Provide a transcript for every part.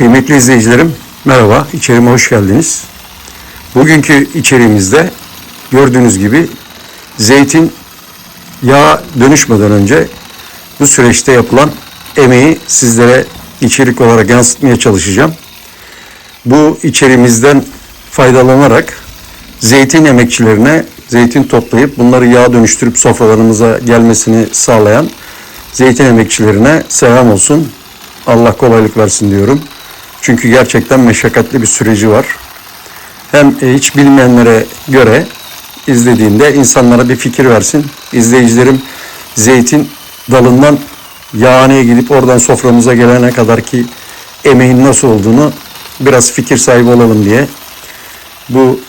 Kıymetli izleyicilerim, merhaba. İçerime hoş geldiniz. Bugünkü içeriğimizde gördüğünüz gibi zeytin yağa dönüşmeden önce bu süreçte yapılan emeği sizlere içerik olarak yansıtmaya çalışacağım. Bu içeriğimizden faydalanarak zeytin emekçilerine zeytin toplayıp bunları yağa dönüştürüp sofralarımıza gelmesini sağlayan zeytin emekçilerine selam olsun. Allah kolaylık versin diyorum. Çünkü gerçekten meşakkatli bir süreci var. Hem e, hiç bilmeyenlere göre izlediğinde insanlara bir fikir versin. İzleyicilerim zeytin dalından yağhaneye gidip oradan soframıza gelene kadar ki emeğin nasıl olduğunu biraz fikir sahibi olalım diye bu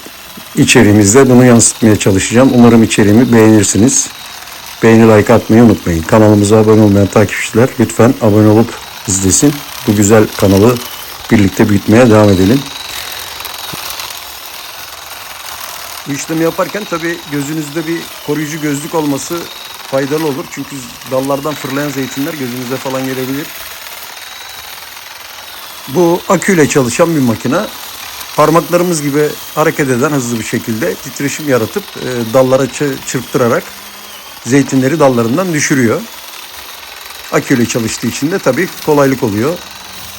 içeriğimizde bunu yansıtmaya çalışacağım. Umarım içeriğimi beğenirsiniz. Beğeni like atmayı unutmayın. Kanalımıza abone olmayan takipçiler lütfen abone olup izlesin. Bu güzel kanalı birlikte büyütmeye devam edelim. Bu işlemi yaparken tabii gözünüzde bir koruyucu gözlük olması faydalı olur. Çünkü dallardan fırlayan zeytinler gözünüze falan gelebilir. Bu aküyle çalışan bir makine. Parmaklarımız gibi hareket eden hızlı bir şekilde titreşim yaratıp e, dallara çı- çırptırarak zeytinleri dallarından düşürüyor. Aküyle çalıştığı için de tabii kolaylık oluyor.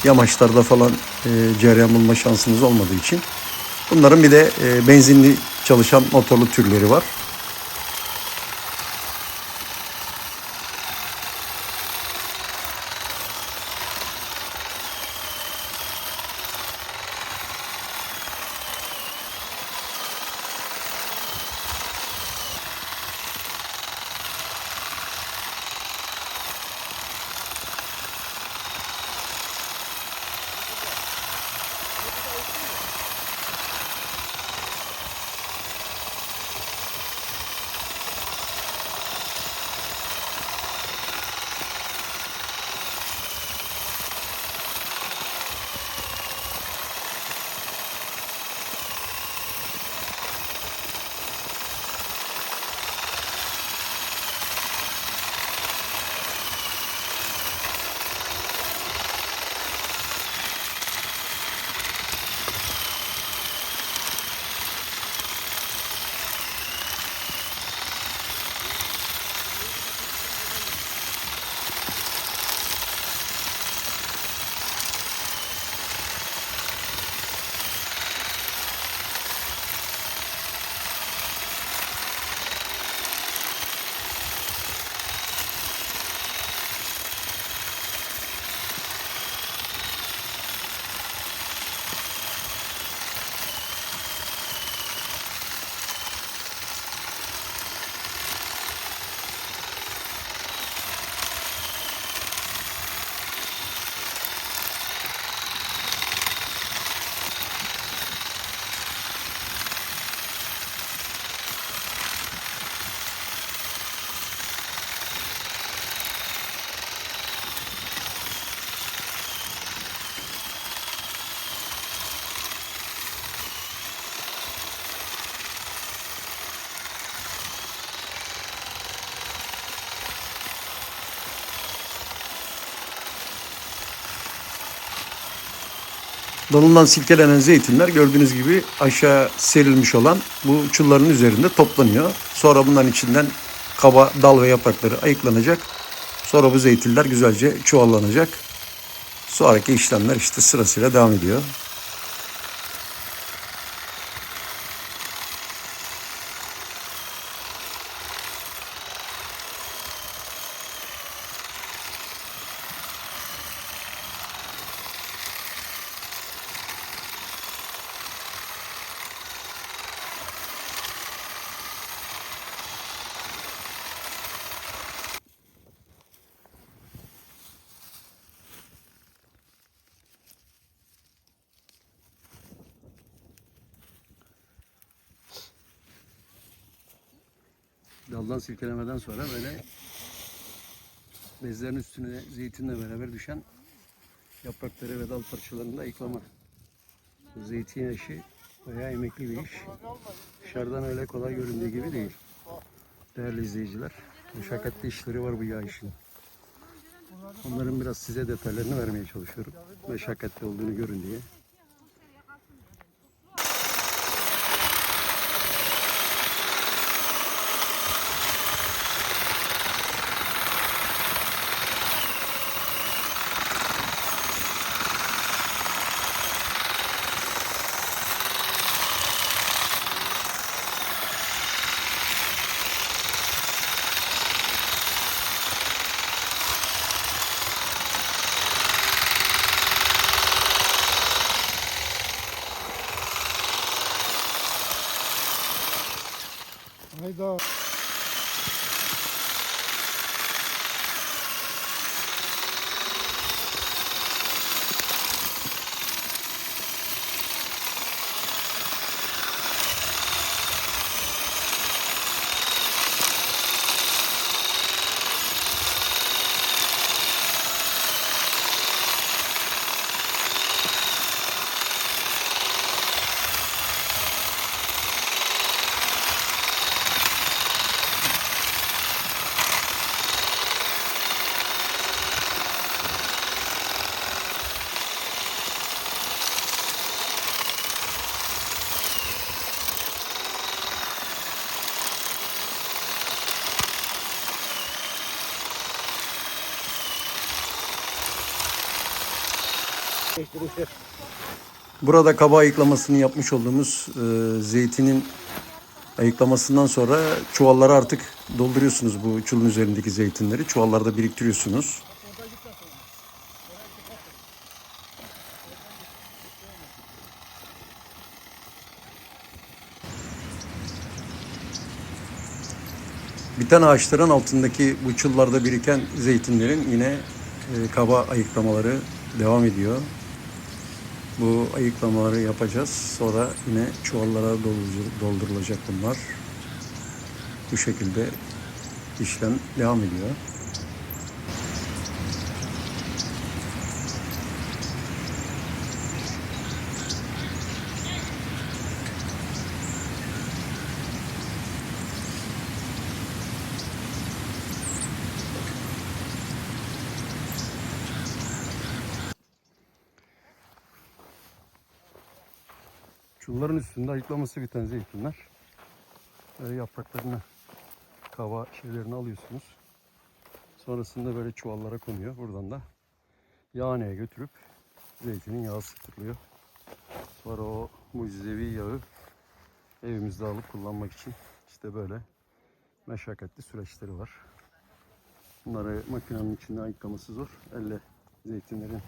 Yamaçlarda falan e, cereyan bulma şansınız olmadığı için. Bunların bir de e, benzinli çalışan motorlu türleri var. Dalından silkelenen zeytinler gördüğünüz gibi aşağı serilmiş olan bu çulların üzerinde toplanıyor. Sonra bunların içinden kaba dal ve yaprakları ayıklanacak. Sonra bu zeytinler güzelce çuvallanacak. Sonraki işlemler işte sırasıyla devam ediyor. Daldan silkelemeden sonra böyle bezlerin üstüne zeytinle beraber düşen yaprakları ve dal parçalarını da ayıklama. Bu zeytin işi bayağı emekli bir iş. Dışarıdan öyle kolay göründüğü gibi değil. Değerli izleyiciler, meşakkatli işleri var bu yağ işinin. Onların biraz size detaylarını vermeye çalışıyorum. Meşakkatli olduğunu görün diye. 감사합니다. Burada kaba ayıklamasını yapmış olduğumuz e, zeytinin ayıklamasından sonra çuvallara artık dolduruyorsunuz bu çulun üzerindeki zeytinleri. Çuvallarda biriktiriyorsunuz. Biten ağaçların altındaki bu çullarda biriken zeytinlerin yine e, kaba ayıklamaları devam ediyor. Bu ayıklamaları yapacağız. Sonra yine çuvallara doldur- doldurulacak bunlar. Bu şekilde işlem devam ediyor. Çulların üstünde ayıklaması biten zeytinler. Böyle yapraklarını, kava şeylerini alıyorsunuz. Sonrasında böyle çuvallara konuyor. Buradan da yağhaneye götürüp zeytinin yağı sıktırılıyor. Sonra o mucizevi yağı evimizde alıp kullanmak için işte böyle meşakkatli süreçleri var. Bunları makinenin içinde ayıklaması zor. Elle zeytinlerin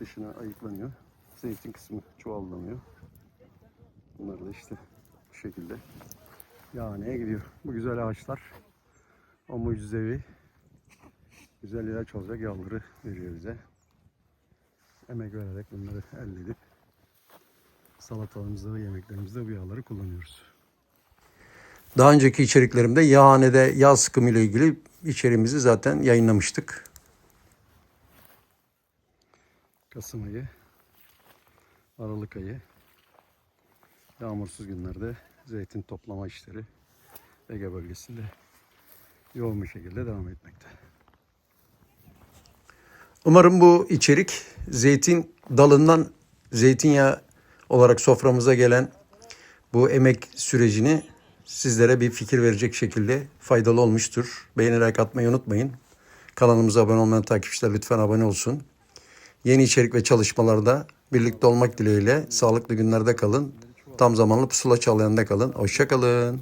dışına ayıklanıyor. Zeytin kısmı çuvallanıyor. Bunlar da işte bu şekilde yahaneye gidiyor. Bu güzel ağaçlar o mucizevi güzel ilaç olacak yavruları veriyor bize. Emek vererek bunları elde edip salatalarımızda ve yemeklerimizde bu yağları kullanıyoruz. Daha önceki içeriklerimde yağhanede yağ sıkımı ile ilgili içeriğimizi zaten yayınlamıştık. Kasım ayı, Aralık ayı, yağmursuz günlerde zeytin toplama işleri Ege bölgesinde yoğun bir şekilde devam etmekte. Umarım bu içerik zeytin dalından zeytinyağı olarak soframıza gelen bu emek sürecini sizlere bir fikir verecek şekilde faydalı olmuştur. Beğenerek atmayı unutmayın. Kanalımıza abone olmayan takipçiler lütfen abone olsun. Yeni içerik ve çalışmalarda birlikte olmak dileğiyle sağlıklı günlerde kalın. Tam zamanlı pusula çağlayanında kalın. Hoşça kalın.